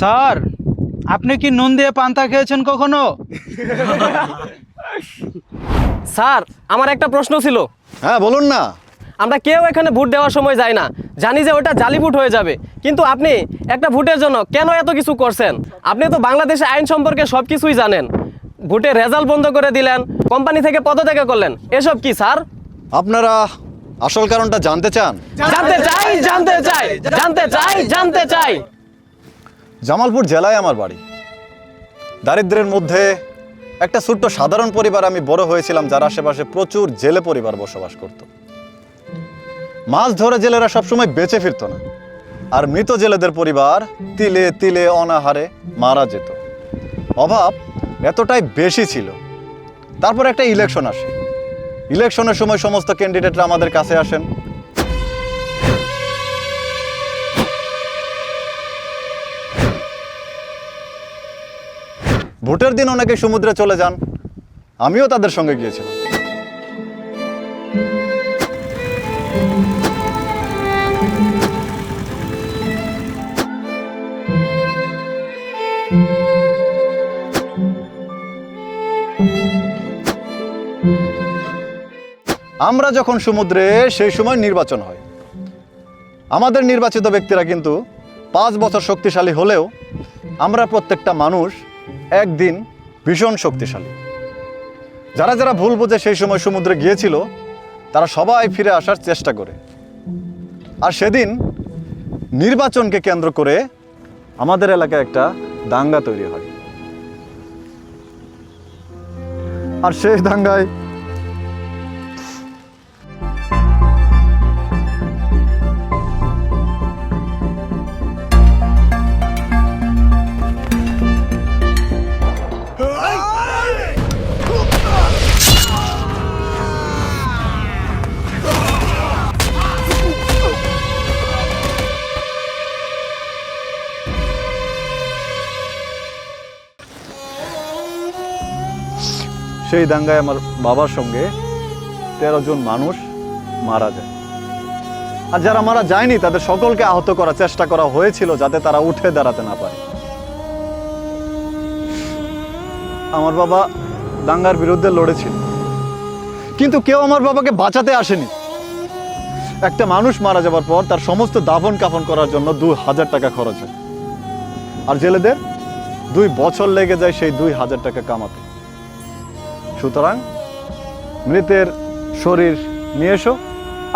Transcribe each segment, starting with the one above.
Sir আপনি কি নুন দিয়ে পান্তা খেয়েছেন কখনো? স্যার আমার একটা প্রশ্ন ছিল। হ্যাঁ বলুন না। আমরা কেউ এখানে ভোট দেওয়ার সময় যাই না। জানি যে ওটা জালি ভোট হয়ে যাবে। কিন্তু আপনি একটা ভোটের জন্য কেন এত কিছু করছেন? আপনি তো বাংলাদেশে আইন সম্পর্কে সব কিছুই জানেন। ভোটের রেজাল্ট বন্ধ করে দিলেন কোম্পানি থেকে পদত্যাগ করলেন। এসব কি স্যার? আপনারা আসল কারণটা জানতে চান? জানতে চাই জানতে চাই জানতে চাই জানতে চাই। জামালপুর জেলায় আমার বাড়ি। দারিদ্র্যের মধ্যে একটা ছোট্ট সাধারণ পরিবার আমি বড় হয়েছিলাম যার আশেপাশে প্রচুর জেলে পরিবার বসবাস করত। মাছ ধরে জেলেরা সবসময় বেঁচে ফিরতো না আর মৃত জেলেদের পরিবার তিলে তিলে অনাহারে মারা যেত। অভাব এতটাই বেশি ছিল। তারপর একটা ইলেকশন আসে। ইলেকশনের সময় সমস্ত ক্যান্ডিডেটরা আমাদের কাছে আসেন। ভোটের দিন অনেকে সমুদ্রে চলে যান। আমিও তাদের সঙ্গে গিয়েছিলাম। আমরা যখন সমুদ্রে, সেই সময় নির্বাচন হয়। আমাদের নির্বাচিত ব্যক্তিরা কিন্তু পাঁচ বছর শক্তিশালী হলেও আমরা প্রত্যেকটা মানুষ একদিন ভীষণ শক্তিশালী। যারা যারা ভুল বুঝে সেই সময় সমুদ্রে গিয়েছিল, তারা সবাই ফিরে আসার চেষ্টা করে। আর সেদিন নির্বাচনকে কেন্দ্র করে আমাদের এলাকায় একটা দাঙ্গা তৈরি হয়। আর সেই দাঙ্গায় সেই দাঙ্গায় আমার বাবার সঙ্গে তেরো জন মানুষ মারা যায়। আর যারা মারা যায়নি, তাদের সকলকে আহত করার চেষ্টা করা হয়েছিল যাতে তারা উঠে দাঁড়াতে না পারে। আমার বাবা দাঙ্গার বিরুদ্ধে লড়েছিল। কিন্তু কেউ আমার বাবাকে বাঁচাতে আসেনি। একটা মানুষ মারা যাবার পর তার সমস্ত দাফন কাফন করার জন্য দু হাজার টাকা খরচ হয়। আর জেলেদের দুই বছর লেগে যায় সেই দুই হাজার টাকা কামাতে। সুতরাং মৃতের শরীর নিয়ে এসো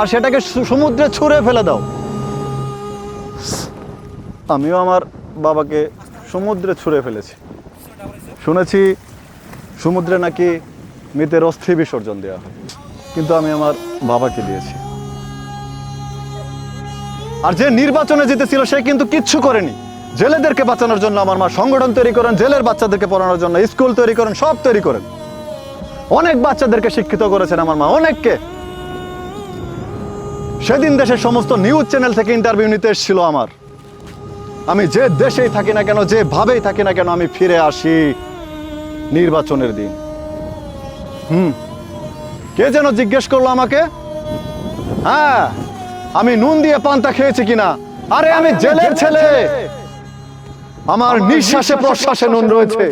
আর সেটাকে সমুদ্রে ছুঁড়ে ফেলে দাও। আমিও আমার বাবাকে সমুদ্রে ছুঁড়ে ফেলেছি। শুনেছি সমুদ্রে নাকি মৃতের অস্থি বিসর্জন দেওয়া হয়, কিন্তু আমি আমার বাবাকে দিয়েছি। আর যে নির্বাচনে জিতেছিল সে কিন্তু কিচ্ছু করেনি। জেলেদেরকে বাঁচানোর জন্য আমার মা সংগঠন তৈরি করেন, জেলের বাচ্চাদেরকে পড়ানোর জন্য, স্কুল তৈরি করেন, সব তৈরি করেন। অনেক বাচ্চাদেরকে শিক্ষিত করেছেন আমার মা অনেককে। সেদিন দেশের সমস্ত নিউজ চ্যানেল থেকে ইন্টারভিউ নিতে এসেছিল আমার। আমি যে দেশেই থাকি না কেন যে ভাবেই থাকি না কেন আমি ফিরে আসি নির্বাচনের দিন। হুম। কে যেন জিজ্ঞেস করল আমাকে? হ্যাঁ আমি নুন দিয়ে পান্তা খেয়েছি কিনা? আরে আমি জেলের ছেলে। আমার নিঃশ্বাসে প্রশ্বাসে নুন রয়েছে।